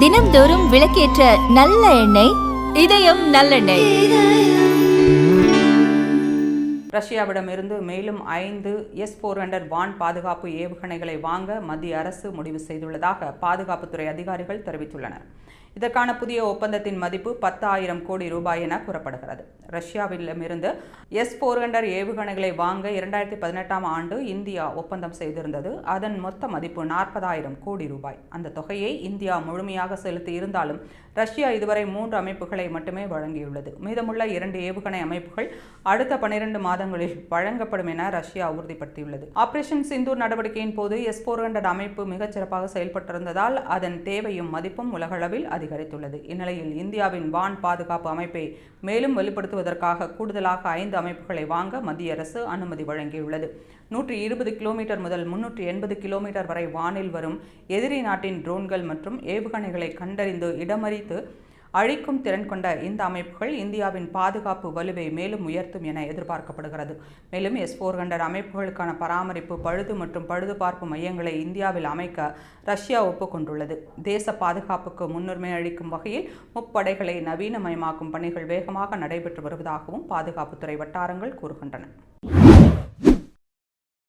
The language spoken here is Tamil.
தினம்தோறும் விளக்கேற்ற நல்ல எண்ணெய் இதயம் நல்லெண்ணெய். ரஷ்யாவிடமிருந்து மேலும் ஐந்து எஸ் ஃபோர் ஹண்ட்ரட் வான் பாதுகாப்பு ஏவுகணைகளை வாங்க மத்திய அரசு முடிவு செய்துள்ளதாக பாதுகாப்புத்துறை அதிகாரிகள் தெரிவித்துள்ளனர். இதற்கான புதிய ஒப்பந்தத்தின் மதிப்பு பத்தாயிரம் கோடி ரூபாய் என கூறப்படுகிறது. ரஷ்யாவிலிருந்து எஸ் ஃபோர் ஹண்ட்ரட் ஏவுகணைகளை வாங்க இரண்டாயிரத்தி பதினெட்டாம் ஆண்டு இந்தியா ஒப்பந்தம் செய்திருந்தது. அதன் மொத்த மதிப்பு நாற்பதாயிரம் கோடி ரூபாய். அந்த தொகையை இந்தியா முழுமையாக செலுத்தி இருந்தாலும் ரஷ்யா இதுவரை மூன்று அமைப்புகளை மட்டுமே வழங்கியுள்ளது. மீதமுள்ள இரண்டு ஏவுகணை அமைப்புகள் அடுத்த பனிரெண்டு மாதங்களில் வழங்கப்படும் என ரஷ்யா உறுதிப்படுத்தியுள்ளது. ஆபரேஷன் சிந்தூர் நடவடிக்கையின் போது எஸ் போர் அமைப்பு மிகச்சிறப்பாக செயல்பட்டிருந்ததால் அதன் தேவையும் மதிப்பும் உலகளவில் அதிகரித்துள்ளது. இந்நிலையில் இந்தியாவின் வான் பாதுகாப்பு அமைப்பை மேலும் வலுப்படுத்துவதற்காக கூடுதலாக ஐந்து அமைப்புகளை வாங்க மத்திய அரசு அனுமதி வழங்கியுள்ளது. நூற்றி இருபது கிலோமீட்டர் முதல் முன்னூற்றி எண்பது கிலோமீட்டர் வரை வானில் வரும் எதிரி நாட்டின் ட்ரோன்கள் மற்றும் ஏவுகணைகளை கண்டறிந்து இடமறித்து அழிக்கும் திறன் கொண்ட இந்த அமைப்புகள் இந்தியாவின் பாதுகாப்பு வலுவை மேலும் உயர்த்தும் என எதிர்பார்க்கப்படுகிறது. மேலும் எஸ் ஃபோர் ஹண்ட்ரட் அமைப்புகளுக்கான பராமரிப்பு பழுது மற்றும் பழுதுபார்ப்பு மையங்களை இந்தியாவில் அமைக்க ரஷ்யா ஒப்புக்கொண்டுள்ளது. தேச பாதுகாப்புக்கு முன்னுரிமை அளிக்கும் வகையில் முப்படைகளை நவீனமயமாக்கும் பணிகள் வேகமாக நடைபெற்று வருவதாகவும் பாதுகாப்புத்துறை வட்டாரங்கள் கூறுகின்றன.